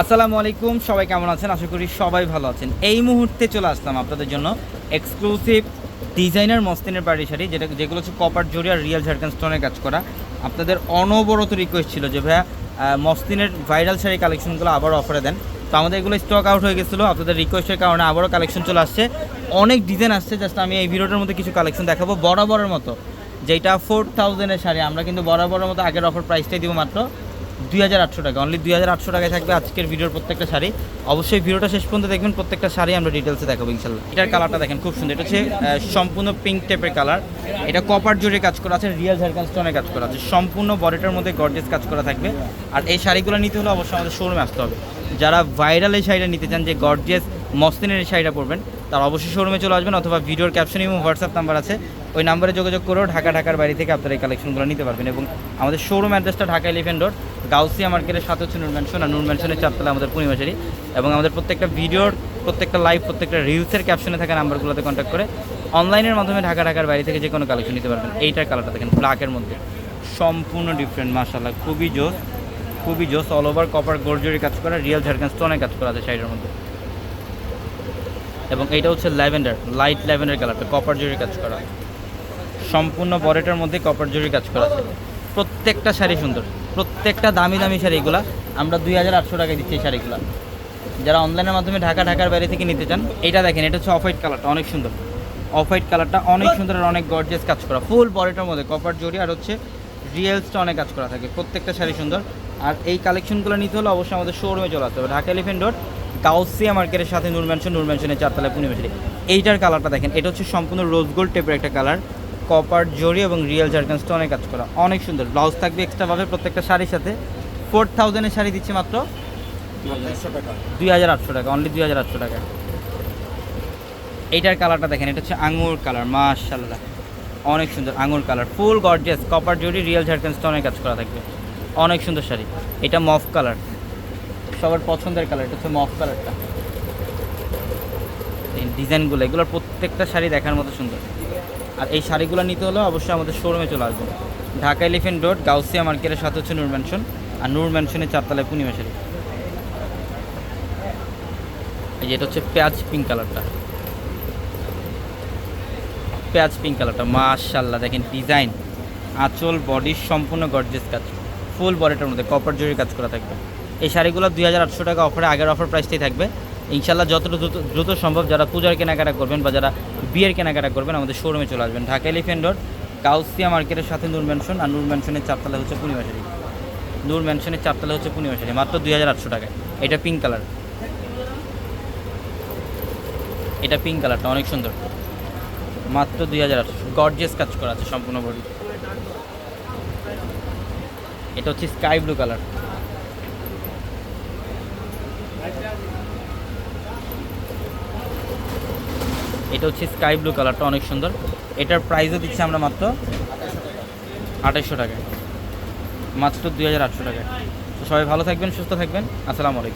আসসালামু আলাইকুম, সবাই কেমন আছেন? আশা করি সবাই ভালো আছেন। এই মুহূর্তে চলে আসলাম আপনাদের জন্য এক্সক্লুসিভ ডিজাইনার মস্তিনের বাড়ি শাড়ি, যেটা যেগুলো হচ্ছে কপার জরি আর রিয়েল ঝাড়খান স্টোনের কাজ করা। আপনাদের অনবরত রিকোয়েস্ট ছিল যে, ভাইয়া মস্তিনের ভাইরাল শাড়ি কালেকশনগুলো আবার অফারে দেন। তো আমাদের এগুলো স্টক আউট হয়ে গেছিল। আপনাদের রিকোয়েস্টের কারণে আবারও কালেকশন চলে আসছে। অনেক ডিজাইন আসছে জাস্ট আমি এই ভিডিওটার মধ্যে কিছু কালেকশন দেখাবো বরাবরের মতো। যেটা ফোর থাউজেন্ডের শাড়ি, আমরা কিন্তু বরাবরের মতো আগের অফার প্রাইসটাই দিব মাত্র। দুই হাজার আটশো টাকা অনলি দুই হাজার আটশো টাকায় থাকবে আজকের ভিডিওর প্রত্যেকটা শাড়ি। অবশ্যই ভিডিওটা শেষ পর্যন্ত দেখবেন, প্রত্যেকটা শাড়ি আমরা ডিটেলসে দেখাবো ইনশাল্লাহ এটার কালারটা দেখেন, খুব সুন্দর। এটা হচ্ছে সম্পূর্ণ পিঙ্ক টাইপের কালার এটা কপার জোরে কাজ করা আছে রিয়াল ঝাড়খান স্টোনে কাজ করা আছে। সম্পূর্ণ বডিটার মধ্যে গর্জেস কাজ করা থাকবে। আর এই শাড়িগুলো নিতে হলে অবশ্যই আমাদের শোরুমে আসতে হবে। যারা ভাইরাল এই শাড়িটা নিতে চান, যে গর্জেস মসলিনের এই শাড়িটা পরবেন, তারা অবশ্যই শোরুমে চলে আসবেন অথবা ভিডিওর ক্যাপশনে এবং হোয়াটসঅ্যাপ নাম্বার আছে। ওই নাম্বারে যোগাযোগ করেও ঢাকা ঢাকার বাড়ি থেকে আপনারা এই কালেকশনগুলো নিতে পারবেন এবং আমাদের শোরুম অ্যাড্রেসটা ঢাকা এলিফেন্ট রোড গাউসিয়া মার্কেটের সাথে হচ্ছে নূর ম্যানশন আর নূর ম্যানশনের চারতলা আমাদের পূর্ণিমাশারি এবং আমাদের প্রত্যেকটা ভিডিওর প্রত্যেকটা লাইভ প্রত্যেকটা রিলসের ক্যাপশনে থাকা নাম্বারগুলোতে কন্ট্যাক্ট করে অনলাইনের মাধ্যমে ঢাকা ঢাকার বাড়ি থেকে যে কোনো কালেকশন নিতে পারবেন। এইটার কালারটা দেখেন ব্ল্যাকের মধ্যে। সম্পূর্ণ ডিফারেন্ট মাশাল্লাহ খুবই জোস খুবই জোস অল ওভার কপার গোর্জরি কাজ করা রিয়েল ঝাড়খান স্টোনের কাজ করা আছে শাড়ির মধ্যে। এবং এইটা হচ্ছে ল্যাভেন্ডার লাইট ল্যাভেন্ডার কালারটা কপার জরি কাজ করা। সম্পূর্ণ বরেটার মধ্যে কপার জরি কাজ করা আছে প্রত্যেকটা শাড়ি সুন্দর। প্রত্যেকটা দামি দামি শাড়ি এগুলা। আমরা দুই হাজার আটশো টাকায় দিচ্ছি এই শাড়িগুলো। যারা অনলাইনের মাধ্যমে ঢাকা, ঢাকার বাইরে থেকে নিতে চান, এটা দেখেন, এটা হচ্ছে অফ হোয়াইট কালারটা অনেক সুন্দর। অফ হোয়াইট কালারটা অনেক সুন্দর আর অনেক গর্জেস কাজ করা। ফুল বডিটার মধ্যে কপার জরি আর হচ্ছে রিয়েলসটা অনেক কাজ করা থাকে। প্রত্যেকটা শাড়ি সুন্দর। আর এই কালেকশনগুলো নিতে হলে অবশ্যই আমাদের শোরুমে চলে আসতে হবে। ঢাকা এলিফেন্ট রোড গাউসিয়া মার্কেটের সাথে নূর ম্যানশন চারতলায় পূর্ণিমাশারি এইটার কালারটা দেখেন, এটা হচ্ছে সম্পূর্ণ রোজ গোল্ড টেপের একটা কালার কপার জরি এবং রিয়েল ঝাড়খান স্টোনে কাজ করা। অনেক সুন্দর। ব্লাউজ থাকবে এক্সট্রাভাবে প্রত্যেকটা শাড়ির সাথে। ফোর থাউজেন্ডের শাড়ি দিচ্ছি মাত্র। দুই হাজার আটশো টাকা অনলি দুই হাজার আটশো টাকা। এইটার কালারটা দেখেন, এটা হচ্ছে আঙুর কালার মাশাল্লাহ অনেক সুন্দর আঙুর colour full gorgeous copper zari real ঝাড়খান স্টোনের কাজ করা থাকবে। অনেক সুন্দর শাড়ি। এটা মফ কালার সবার পছন্দের কালার এটা হচ্ছে মফ কালারটা ডিজাইনগুলো এগুলোর প্রত্যেকটা শাড়ি দেখার মতো সুন্দর। আর এই শাড়িগুলো নিতে হলে অবশ্যই আমাদের শোরুমে চলে আসবেন। ঢাকা এলিফেন্ট রোড গাউসিয়া মার্কেটের সাথে হচ্ছে নূর ম্যানশন আর নূর ম্যানশনের চারতলায় পূর্ণিমা শাড়ি। এই যে এটা হচ্ছে পেঁয়াজ পিঙ্ক কালারটা পেঁয়াজ পিঙ্ক কালারটা মাশাল্লাহ দেখেন ডিজাইন আঁচল বডির সম্পূর্ণ গর্জেস কাজ। ফুল বডিটার মধ্যে কপার জরির কাজ করা থাকবে। এই শাড়িগুলো দুই হাজার আটশো টাকা অফারে আগের অফার প্রাইসটাই থাকবে। ইনশাল্লাহ যতটা দ্রুত দ্রুত সম্ভব যারা পূজার কেনাকাটা করবেন বা যারা বিয়ের কেনাকাটা করবেন আমাদের শোরুমে চলে আসবেন। ঢাকা এলিফেন্ট রোড কাউসিয়া মার্কেটের সাথে নূর ম্যানশন আর নূর ম্যানশনের চারতলা হচ্ছে পূর্ণিমাশারি নূর ম্যানশনের চারতলা হচ্ছে পূর্ণিমাশারি মাত্র দুই হাজার আটশো টাকায়। এটা পিঙ্ক কালার এটা পিঙ্ক কালারটা অনেক সুন্দর। মাত্র দুই হাজার আটশো। গর্জেস কাজ করা আছে সম্পূর্ণ বডি। এটা হচ্ছে স্কাই ব্লু কালার এটা হচ্ছে স্কাই ব্লু কালারটা, অনেক সুন্দর। এটার প্রাইসও দিচ্ছি আমরা মাত্র আঠাইশশো টাকায় মাত্র দুই হাজার আটশো টাকায় তো সবাই ভালো থাকবেন, সুস্থ থাকবেন। আসসালামু আলাইকুম।